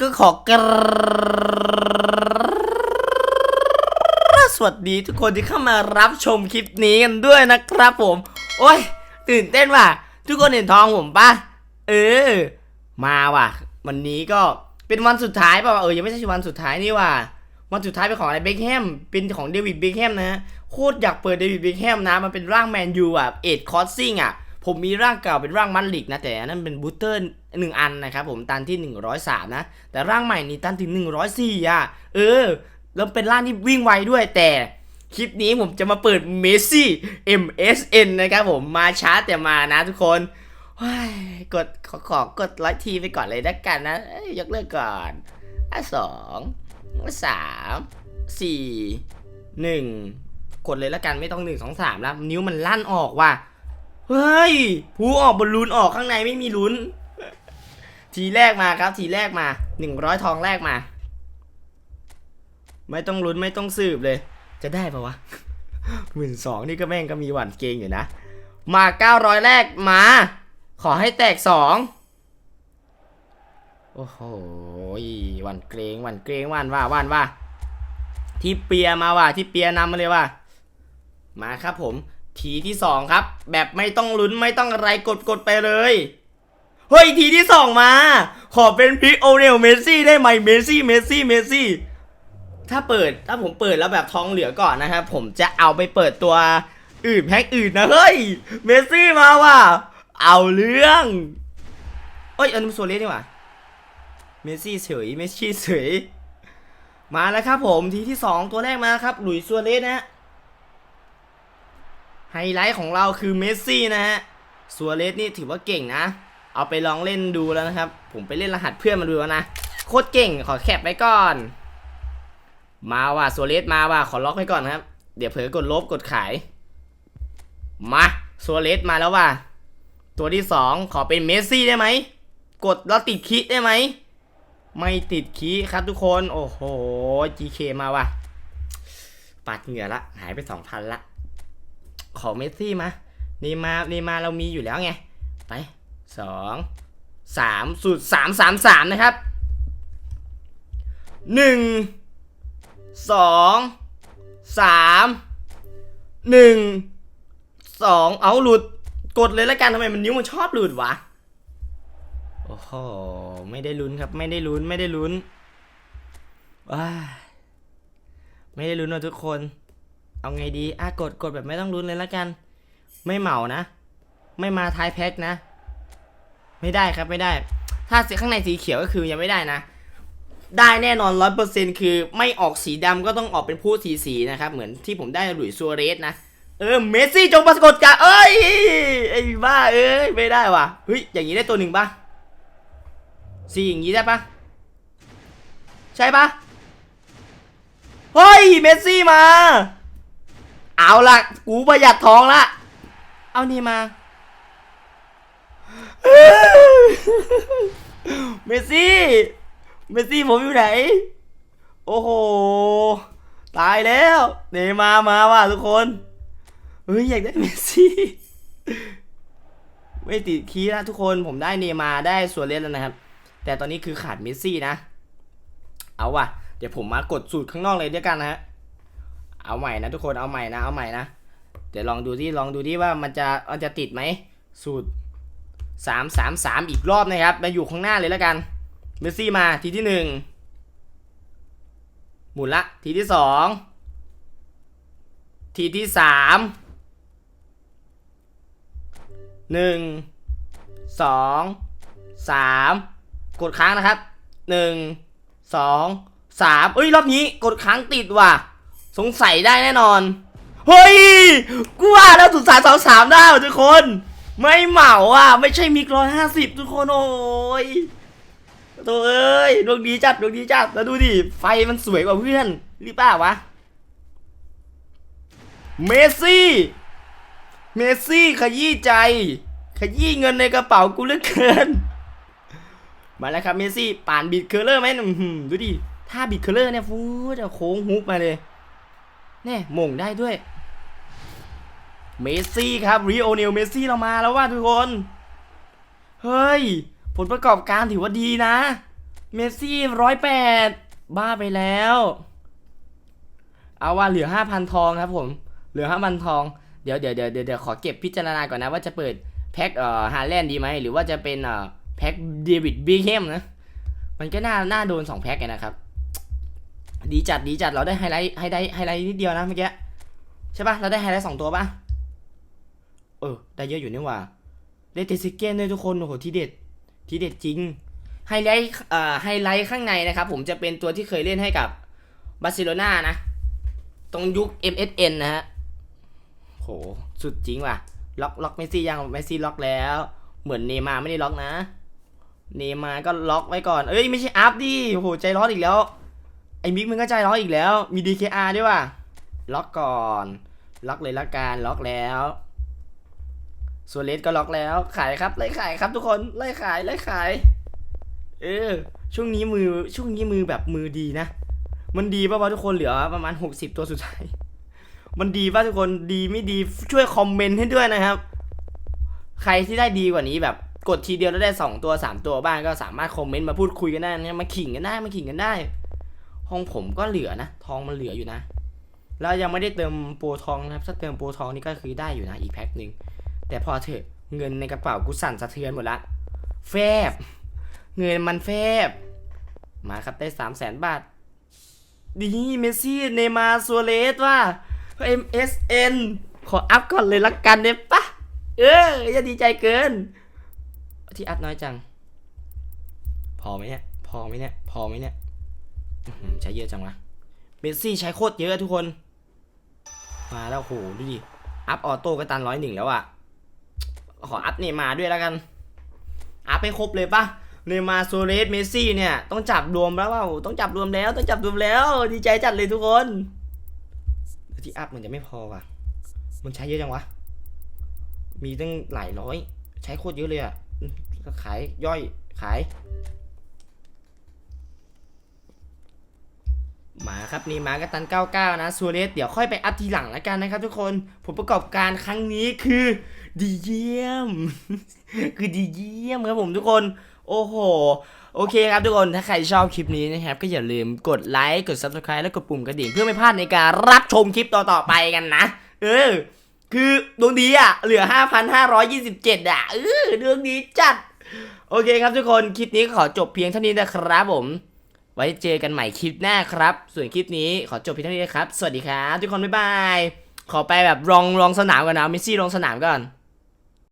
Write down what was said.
ก็ขอกราบสวัสดีทุกคนที่เข้ามารับชมคลิปนี้กันด้วยนะครับผม โอ้ย ตื่นเต้นว่ะ ทุกคนเห็นทองผมปะเออ มาว่ะ วันนี้ก็เป็นวันสุดท้ายป่ะเออยังไม่ใช่วันสุดท้ายนี่ว่ะวันสุดท้ายเป็นของอะไรเบคแฮมเป็นของเดวิดเบคแฮมนะฮะโคตรอยากเปิดเดวิดเบคแฮมนะมันเป็นร่างแมนยูอะเอ็ดคอสซิ่งอะ ผมมีร่างเก่าเป็นร่างมันลิกนะแต่นั้นเป็นบูเตอร์หนึ่งอันนะครับผมตันที่ 103 นะ แต่ร่างใหม่นี้ตันถึง 104อะเออแล้วเป็นร่างที่วิ่งไวด้วยแต่คลิปนี้ผมจะมาเปิดเมซี่ MSN นะครับผมมาช้าแต่มานะทุกคนเฮ้ยกดขอขอกดไลค์ทีไปก่อนเลยนะกันนะยกเลิกก่อนอะสองสามสี่หนึ่งกดเลยละกันไม่ต้องหนึ่งสองสามแล้ว นิ้วมันลั่นออกว่ะ เฮ้ยผู้ออกบอลลูนออกข้างในไม่มีลุ้น ทีแรกมาครับ ทีแรกมาหนึ่งร้อยทองแรกมา ไม่ต้องลุ้นไม่ต้องสืบเลย จะได้ปะวะหมื่นสองนี่ก็แม่งก็มีหวั่นเกรงอยู่นะ มาเก้าร้อยแรกมา ขอให้แตกสองโอ้โหหวั่นเกรงหวั่นเกรงหวั่นว่าหวั่นว่า ที่เปียมาว่ะที่เปียนำมาเลยว่ะมาครับผม ทีที่สองครับ แบบไม่ต้องลุ้นไม่ต้องอะไรกดกดไปเลยเฮ้ยทีที่สองมา ขอเป็นพิกโอเนลเมสซี่ได้ไหมเมสซี่เมสซี่เมสซี่ถ้าเปิดถ้าผมเปิดแล้วแบบทองเหลือก่อนนะครับผมจะเอาไปเปิดตัวอื่นแพ็กอื่นนะเฮ้ยเมสซี่มาว่ะเอาเรื่องเอ้ยอันนี้โซเลสนี่หว่าเมสซี่เฉยเมสซี่เฉยมาแล้วครับผมทีที่สองตัวแรกมาครับหลุยส์ซัวเรสนะ ไฮไลท์ของเราคือเมสซี่นะฮะซัวเรสนี่ถือว่าเก่งนะ เอาไปลองเล่นดูแล้วนะครับ ผมไปเล่นรหัสเพื่อนมาดูแล้วนะ โคตรเก่งขอแคปไว้ก่อน มาว่ะซัวเรสมาว่ะขอล็อกไว้ก่อนครับ เดี๋ยวเผลอกดลบกดขาย มาซัวเรสมาแล้วว่ะ ตัวที่สองขอเป็นเมสซี่ได้ไหม กดแล้วติดคิได้ไหม ไม่ติดคีครับทุกคน โอ้โห GK มาว่ะ ปัดเหงื่อละ หายไปสองพันละ ขอเมสซี่มานี่มานี่มาเรามีอยู่แล้วไง ไปสองสามสูตรสามสามสามนะครับหนึ่งสองสามหนึ่งสองเอาหลุดกดเลยแล้วกันทำไมมันนิ้วมันชอบหลุดวะโอ้โหไม่ได้ลุ้นครับ ไม่ได้ลุ้นไม่ได้ลุ้นว้าไม่ได้ลุ้นนะทุกคน เอาไงดีอะกดกดแบบไม่ต้องลุ้นเลยละกัน ไม่เหมานะ ไม่มาท้ายแพ็คนะ ไม่ได้ครับไม่ได้ ถ้าสีข้างในสีเขียวก็คือยังไม่ได้นะ ได้แน่นอนร้อยเปอร์เซ็นคือไม่ออกสีดำก็ต้องออกเป็นผู้สีสีนะครับ เหมือนที่ผมได้หลุยซัวเรสนะ เออเมสซี่จงปรากฏกาเอ้ยไอ้บ้าเอ้ยไม่ได้ว่ะเฮ้ยอย่างนี้ได้ตัวหนึ่งปะสีอย่างนี้ได้ปะใช่ปะเฮ้ยเมสซี่มา เอาละกูประหยัดทองละ เอานี่มา เมซี่ เมซี่ผมอยู่ไหน โอ้โห ตายแล้ว เนย์มามาว่ะทุกคน เฮ้ย อยากได้เมซี่ไม่ติดคีย์นะทุกคนผมได้เนมาได้ส่วนเล่นแล้วนะครับ แต่ตอนนี้คือขาดเมซี่นะ เอาว่ะ เดี๋ยวผมมากดสูตรข้างนอกเลยด้วยกันนะฮะ เอาใหม่นะทุกคนเอาใหม่นะเอาใหม่นะเดี๋ยวลองดูที่ลองดูที่ว่ามันจะมันจะติดไหมสูตรสามสามสามอีกรอบนะครับมาอยู่ข้างหน้าเลยแล้วกันเมสซี่มาทีที่หนึ่งหมุนละทีที่สองทีที่สามหนึ่งสองสามกดค้างนะครับหนึ่งสองสามเอ้ยรอบนี้กดค้างติดว่ะ สงสัยได้แน่นอน เฮ้ย กูว่าแล้วสุดสายสองสามได้ทุกคน ไม่เหมาอะ ไม่ใช่มิกร้อยห้าสิบทุกคนโอ้ยตัวเอ้ยดวงดีจัดดวงดีจัดแล้วดูดิ ไฟมันสวยกว่าเพื่อนรีบป่าวะ เมสซี่ เมสซี่ขยี้ใจ ขยี้เงินในกระเป๋ากูเหลือเกิน มาแล้วครับเมสซี่ป่านบิดเคอร์เลอร์ไหมดูดิ ถ้าบิดเคอร์เลอร์เนี่ยฟูดเอาโค้งฮุกมาเลย แน่ม่งได้ด้วย เมสซี่ครับรีโอเนลเมสซี่เรามาแล้วว่าทุกคน เฮ้ย ผลประกอบการถือว่าดีนะ เมสซี่ร้อยแปดบ้าไปแล้ว เอาว่าเหลือห้าพันทองครับผม เหลือห้าพันทอง เดี๋ยวเดี๋ยวเดี๋ยวเดี๋ยวขอเก็บพิจารณาก่อนนะว่าจะเปิดแพ็คเอ่อฮาแลนด์ดีไหมหรือว่าจะเป็นเอ่อแพ็คเดวิดบีเฮมนะ มันก็น่าน่าโดนสองแพ็คไงนะครับ ดีจัดดีจัดเราได้ไฮไลท์ไฮไลท์ไฮไลท์นิดเดียวนะเมื่อกี้ใช่ปะเราได้ไฮไลท์สองตัวปะเออได้เยอะอยู่นี่หว่าได้เตซิเกนด้วยทุกคนโอ้โหที่เด็ดที่เด็ดจริงไฮไลท์เอ่อไฮไลท์ข้างในนะครับผมจะเป็นตัวที่เคยเล่นให้กับบาร์เซโลนานะ ตรงยุค MSN นะฮะโหสุดจริงว่ะ ล็อกล็อกเมสซี่ยังเมสซี่ล็อกแล้ว เหมือนเนมาไม่ได้ล็อกนะ เนมาก็ล็อกไว้ก่อน เอ้ยไม่ใช่อัพดิโอ้โหใจร้อนอีกแล้ว ไอ้มิกมันก็ใจร้อนอีกแล้ว มี DKR ด้วยว่ะ ล็อกก่อน ล็อกเลยละกัน ล็อกแล้วส่วนเลสก็ล็อกแล้ว ขายครับ ไล่ขายครับทุกคน ไล่ขาย ไล่ขาย เออ ช่วงนี้มือ ช่วงนี้มือแบบมือดีนะ มันดีป่าวะทุกคนเหลือประมาณ 60 ตัวสุดท้าย มันดีป่ะทุกคน ดีไม่ดี ช่วยคอมเมนต์ให้ด้วยนะครับ ใครที่ได้ดีกว่านี้แบบกดทีเดียวแล้วได้ 2 ตัว 3 ตัวบ้างก็สามารถคอมเมนต์มาพูดคุยกันได้นะมาขิงกันได้ มาขิงกันได้ ห้องผมก็เหลือนะ ทองมันเหลืออยู่นะแล้วยังไม่ได้เติมโปรทองนะครับ ถ้าเติมโปรทองนี่ก็คือได้อยู่นะอีกแพ็คหนึ่งแต่พอเถอะเงินในกระเป๋ากูสั่นสะเทือนหมดละแฟบ เงินมันแฟบ มาครับได้สามแสนบาท ดีเมสซี่เนมาร์ซัวเรสว่า MSN ขออัพก่อนเลยละกันได้ปะเออจะดีใจเกิน ที่อัพน้อยจัง พอไหมเนี่ย พอไหมเนี่ย พอไหมเนี่ย ใช้เยอะจังวะเมสซี่ใช้โคตรเยอะทุกคน มาแล้วโหดูดิ อัพออโต้ก็ตันร้อยหนึ่งแล้วอะขออัพเนย์มาด้วยแล้วกัน อัพให้ครบเลยปะเนมาโซเรสเมสซี่เนี่ย ต้องจับรวมแล้วเปล่าต้องจับรวมแล้ว ต้องจับรวมแล้ว ดีใจจัดเลยทุกคนแต่ที่อัพมันจะไม่พอว่ะ มันใช้เยอะจังวะ มีตั้งหลายร้อย ใช้โคตรเยอะเลยอะขายย่อยขาย มาครับนี่มากัตัน 99 นะซัวเรสเดี๋ยวค่อยไปอัพทีหลังแล้วกันนะครับทุกคนผลประกอบการครั้งนี้คือดีเยี่ยม คือดีเยี่ยมครับผมทุกคน โอ้โห โอเคครับทุกคน ถ้าใครชอบคลิปนี้นะครับ ก็อย่าลืมกดไลค์กด subscribe และกดปุ่มกระดิ่งเพื่อไม่พลาดในการรับชมคลิปต่อๆไปกันนะ เออ คือดวงดีอะ เหลือ 5,527 อะ เออดวงดีจัด โอเคครับทุกคน คลิปนี้ขอจบเพียงเท่านี้นะครับผม ไว้เจอกันใหม่คลิปหน้าครับ ส่วนคลิปนี้ขอจบเพียงเท่านี้ครับ สวัสดีครับ ทุกคนบ๊ายบาย ขอไปแบบลองลองสนามก่อนนะ มิสซี่ลองสนามก่อน